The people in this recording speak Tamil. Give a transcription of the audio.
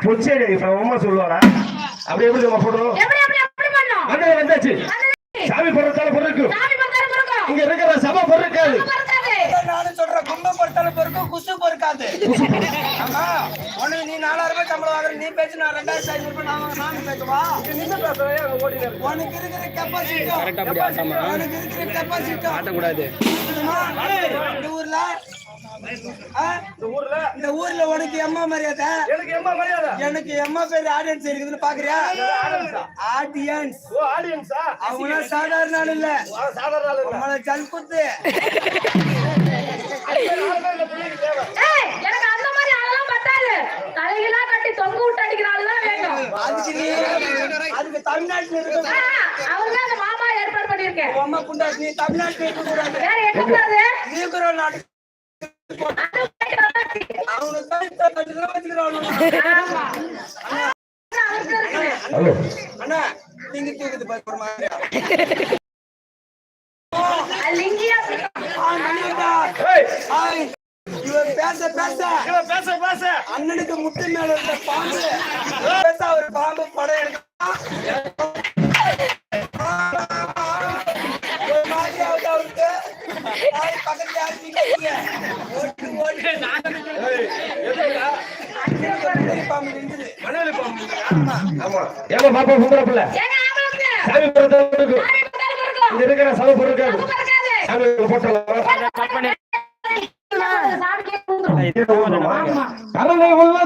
இப்ப உமா சொல்லுவாரா அப்படி எப்படி நம்ம போடுறோம் வந்து வந்தாச்சு. சாமி பத்தாயிரம் இருக்கும் இங்க இருக்கிற சபை பொருட்காது பத்தாது நானும் சொல்றேன் கும்ப பொறுத்தாலும் பொறுக்கும் குசு பொறுக்காது ஆமா உனக்கு நீ நாலாயிரம் ரூபாய் சம்பளம் வாங்குற நீ பேச்சு நான் ரெண்டாயிரத்தி ஐநூறு ரூபாய் நான் வாங்க நானும் பேசுவா? உனக்கு இருக்கிற கெப்பாசிட்டி உனக்கு இருக்கிற கெப்பாசிட்டி ஆட்டக்கூடாது. இந்த ஊர்ல? இந்த ஊர்ல உனக்கு எம்மா மரியாதை? எனக்கு எம்மா மரியாதை? எனக்கு எம்மா பேர் ஆடியன்ஸ் இருக்குதுன்னு பாக்குறியா? ஆடியன்ஸ் ஓ ஆடியன்ஸா அவங்க சாதாரண ஆள் இல்ல. சாதாரண ஆளு இல்ல. நம்மள ஜல்குத்து ஏய் எனக்கு அந்த மாதிரி ஆளெல்லாம் பத்தாது. தலைகளா கட்டி தொங்க விட்டு அடிக்கிற ஆளு தான் வேணும். அதுக்கு தமிழ்நாட்டுல இருக்க அவங்க அந்த மாமா ஏற்பாடு பண்ணிருக்கேன் உன் அம்மா குண்டாஸ் நீ தமிழ்நாட்டுல இருக்க கூடாது வேற எங்க போறது நீ இருக்கிற நாடு அண்ணா நீங்க தூக்குது பாரு பேச பேச பேச பேச அண்ணனுக்கு முட்டை மேல இருந்த பாம்பு பேச ஒரு பாம்பு படம் எடுக்கலாம் ஒரு அவருக்கு பக்கத்துல ஏமா பாப்பா பொம்பளை பிள்ளை ஏங்க சாமி இருக்கிற சாமி போட்டலாம் கரலை